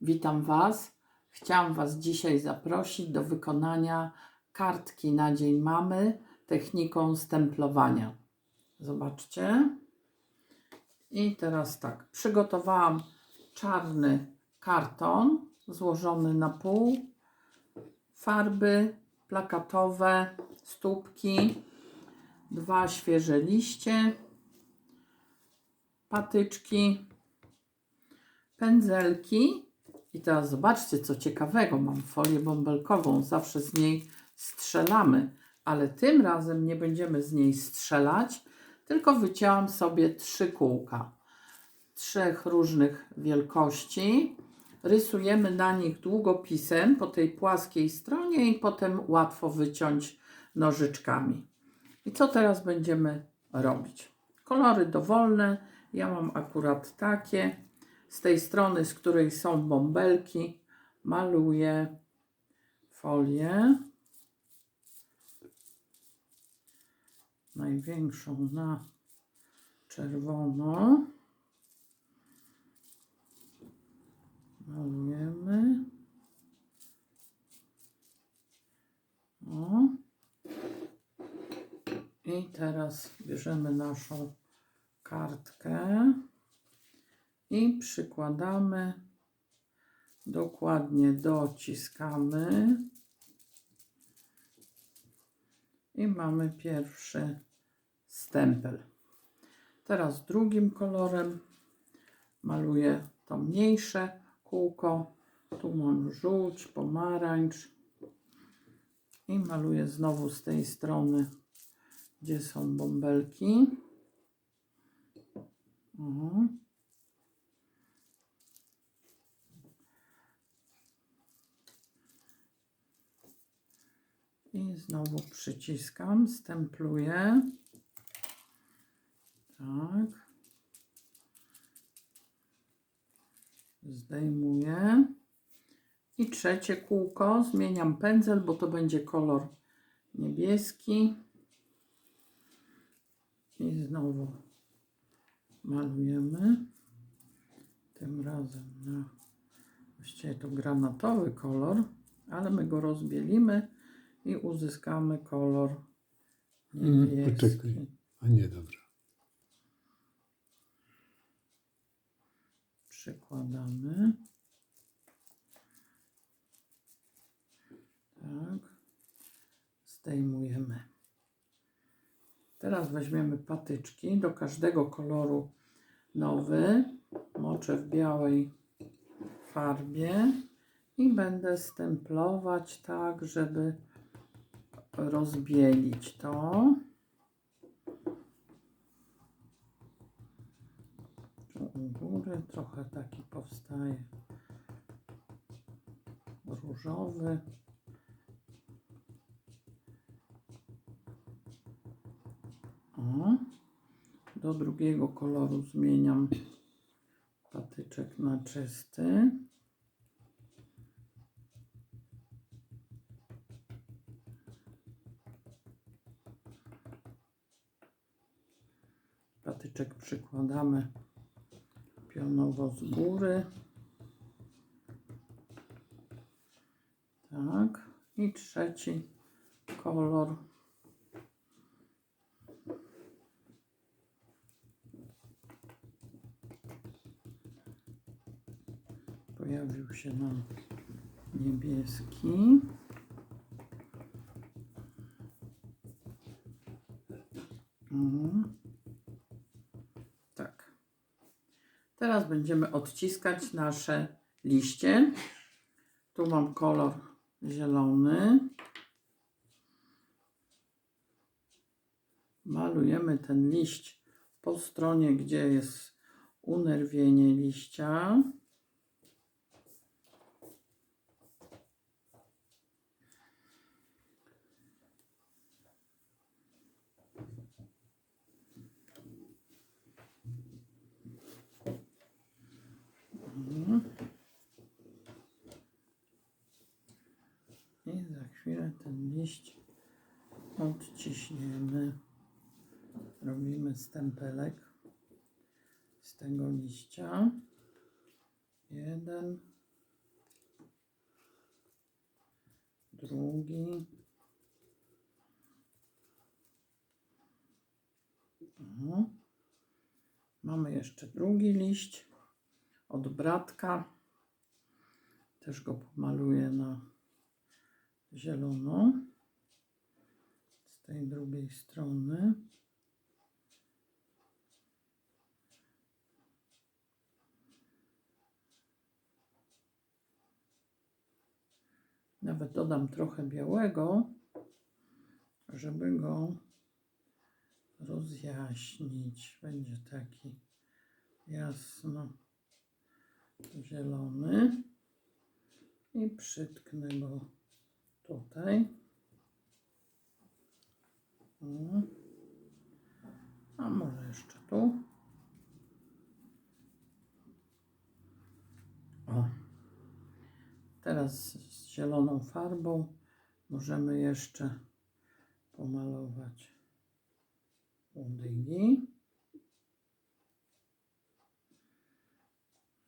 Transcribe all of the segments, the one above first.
Witam Was. Chciałam Was dzisiaj zaprosić do wykonania kartki na Dzień Mamy techniką stemplowania. Zobaczcie. I teraz tak, przygotowałam czarny karton złożony na pół, farby plakatowe, stópki, dwa świeże liście, patyczki, pędzelki. I teraz zobaczcie, co ciekawego. Mam folię bąbelkową, zawsze z niej strzelamy, ale tym razem nie będziemy z niej strzelać, tylko wycięłam sobie trzy kółka trzech różnych wielkości. Rysujemy na nich długopisem po tej płaskiej stronie i potem łatwo wyciąć nożyczkami. I co teraz będziemy robić? Kolory dowolne. Ja mam akurat takie. Z tej strony, z której są bąbelki, maluję folię. Największą na czerwono. Malujemy. O. I teraz bierzemy naszą kartkę i przykładamy, dokładnie dociskamy i mamy pierwszy stempel. Teraz drugim kolorem maluję to mniejsze kółko. Tu mam żółć, pomarańcz i maluję znowu z tej strony, gdzie są bąbelki. O. I znowu przyciskam, stempluję. Tak. Zdejmuję. I trzecie kółko. Zmieniam pędzel, bo to będzie kolor niebieski. I znowu malujemy. Tym razem na właściwie to granatowy kolor, ale my go rozbielimy i uzyskamy kolor Mm, niebieski. poczekaj. A nie, dobra. Przykładamy. Tak. Zdejmujemy. Teraz weźmiemy patyczki do każdego koloru nowy. Moczę w białej farbie i będę stemplować tak, żeby rozbielić to. U góry trochę taki powstaje różowy. O, do drugiego koloru zmieniam patyczek na czysty. Patyczek przykładamy pionowo z góry. Tak. I trzeci kolor. Pojawił się nam niebieski. Mhm. Teraz będziemy odciskać nasze liście. Tu mam kolor zielony. Malujemy ten liść po stronie, gdzie jest unerwienie liścia. chwilę ten liść odciśniemy. Robimy stempelek z tego liścia. Jeden, drugi. Aha. Mamy jeszcze drugi liść od bratka. Też go pomaluję na zielono. Z tej drugiej strony. Nawet dodam trochę białego, żeby go rozjaśnić. Będzie taki jasno zielony. I przytknę go tutaj. A może jeszcze tu. O. Teraz z zieloną farbą możemy jeszcze pomalować łodygi.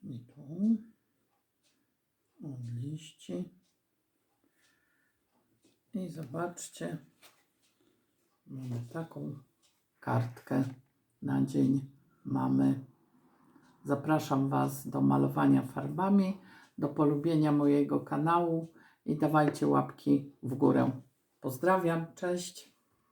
I tu od liści. I zobaczcie, mamy taką kartkę na dzień mamy. Zapraszam Was do malowania farbami, do polubienia mojego kanału i dawajcie łapki w górę. Pozdrawiam, cześć.